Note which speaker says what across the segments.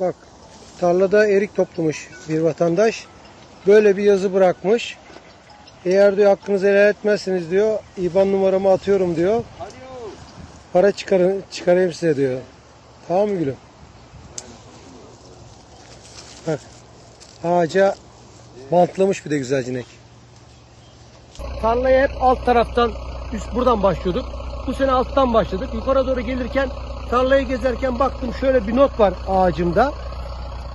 Speaker 1: Bak tarlada erik toplamış bir vatandaş. Böyle bir yazı bırakmış. Eğer diyor hakkınızı helal etmezseniz diyor IBAN numaramı atıyorum diyor. Para çıkarın, çıkarayım size diyor. Tamam mı gülüm? Bak ağaca bantlamış bir de güzel cinek. Tarlaya hep alt taraftan üst buradan başlıyorduk. Bu sene alttan başladık. Yukarı doğru gelirken tarlayı gezerken baktım şöyle bir not var ağacımda.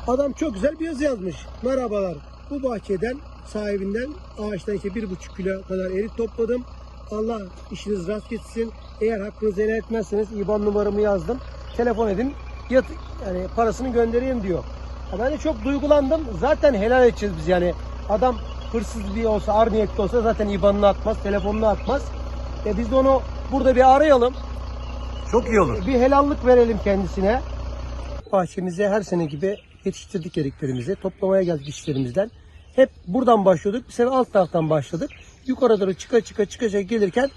Speaker 1: Adam çok güzel bir yazı yazmış. Merhabalar. Bu bahçeden sahibinden ağaçtan işte bir buçuk kilo kadar erik topladım. Allah işiniz rast gitsin. Eğer hakkınızı helal etmezseniz IBAN numaramı yazdım. Telefon edin. Yat, yani parasını göndereyim diyor. Ya Ben de çok duygulandım. Zaten helal edeceğiz biz yani. Adam hırsız bir olsa, ar niyetli olsa zaten IBAN'ını atmaz, telefonunu atmaz. E biz de onu burada bir arayalım.
Speaker 2: Çok iyi olur.
Speaker 1: Bir helallik verelim kendisine. Bahçemize her sene gibi yetiştirdik eriklerimizi. Toplamaya geldik işlerimizden. Hep buradan başlıyorduk. Bir sene alt taraftan başladık. Yukarı doğru çıka çıka çıka çıka gelirken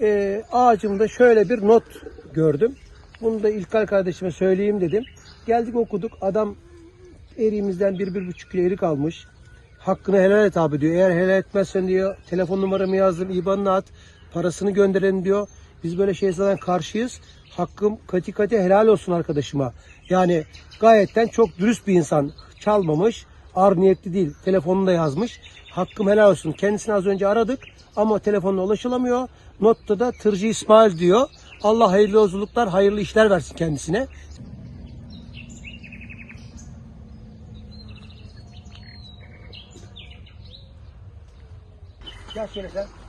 Speaker 1: e, ağacımda şöyle bir not gördüm. Bunu da İlkay kardeşime söyleyeyim dedim. Geldik okuduk. Adam eriğimizden bir, bir buçuk kilo erik almış. Hakkını helal et abi diyor. Eğer helal etmezsen diyor telefon numaramı yazdım. IBAN'ını at. Parasını gönderelim diyor. Biz böyle şeylerden karşıyız. Hakkım kati kati helal olsun arkadaşıma. Yani gayetten çok dürüst bir insan. Çalmamış. Ar niyetli değil. Telefonunu da yazmış. Hakkım helal olsun. Kendisini az önce aradık ama telefonla ulaşılamıyor. Notta da Tırcı İsmail diyor. Allah hayırlı yolculuklar, hayırlı işler versin kendisine. Gel şöyle sen.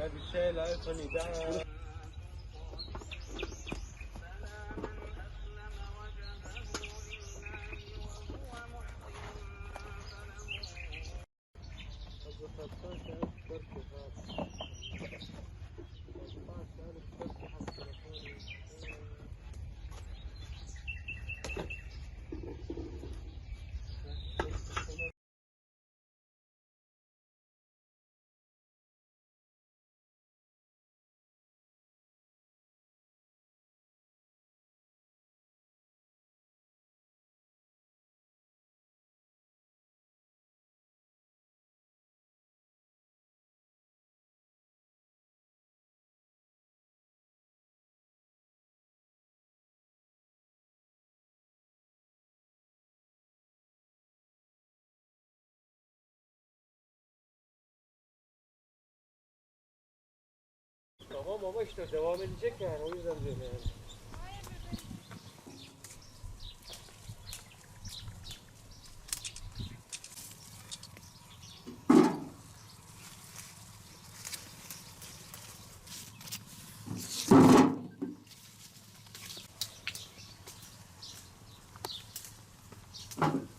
Speaker 1: ده بالشاي الايفوني ده Thank you. Tamam ama işte devam edecek yani o yüzden diyorum yani. Thank you.